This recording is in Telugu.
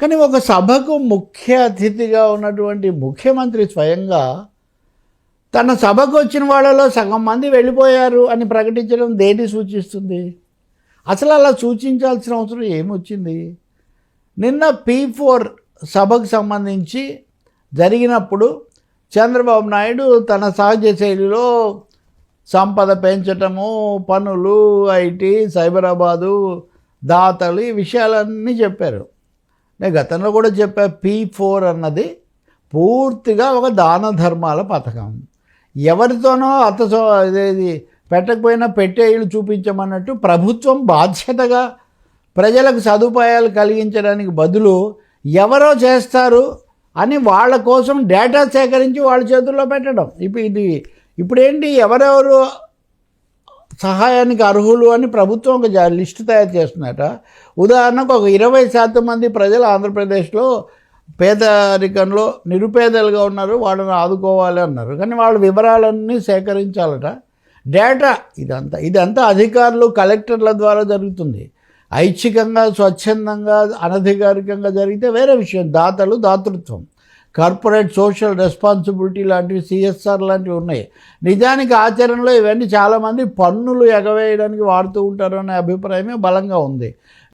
కానీ ఒక సభకు ముఖ్య అతిథిగా ఉన్నటువంటి ముఖ్యమంత్రి స్వయంగా తన సభకు వచ్చిన వాళ్ళలో సగం మంది వెళ్ళిపోయారు అని ప్రకటించడం దేన్ని సూచిస్తుంది? అసలు అలా సూచించాల్సిన అవసరం ఏమొచ్చింది? నిన్న పీ ఫోర్ సభకు సంబంధించి జరిగినప్పుడు చంద్రబాబు నాయుడు తన సహజ శైలిలో సంపద పెంచటము పనులు ఐటీ సైబరాబాదు దాతలు ఈ విషయాలన్నీ చెప్పారు. నేను గతంలో కూడా చెప్పా పీ ఫోర్ అన్నది పూర్తిగా ఒక దాన ధర్మాల పథకం. ఎవరితోనో అతసో ఇది పెట్టకపోయినా పెట్టేళ్ళు చూపించమన్నట్టు ప్రభుత్వం బాధ్యతగా ప్రజలకు సదుపాయాలు కలిగించడానికి బదులు ఎవరో చేస్తారు అని వాళ్ళ కోసం డేటా సేకరించి వాళ్ళ చేతుల్లో పెట్టడం. ఇప్పుడు ఇది ఇప్పుడేంటి? ఎవరెవరు సహాయానికి అర్హులు అని ప్రభుత్వం ఒక లిస్టు తయారు చేస్తున్నట ఉదాహరణకు ఒక ఇరవై శాతం మంది ప్రజలు ఆంధ్రప్రదేశ్లో పేదరికంలో నిరుపేదలుగా ఉన్నారు వాళ్ళని ఆదుకోవాలి అన్నారు. కానీ వాళ్ళ వివరాలన్నీ సేకరించాలట. డేటా ఇదంతా ఇదంతా అధికారులు కలెక్టర్ల ద్వారా జరుగుతుంది. ఐచ్ఛికంగా స్వచ్ఛందంగా అనధికారికంగా జరిగితే వేరే విషయం దాతలు దాతృత్వం. కార్పొరేట్ సోషల్ రెస్పాన్సిబిలిటీ లాంటివి సిఎస్ఆర్ లాంటివి ఉన్నాయి. నిజానికి ఆచరణలో ఇవన్నీ చాలామంది పన్నులు ఎగవేయడానికి వాడుతూ ఉంటారు అనే అభిప్రాయమే బలంగా ఉంది.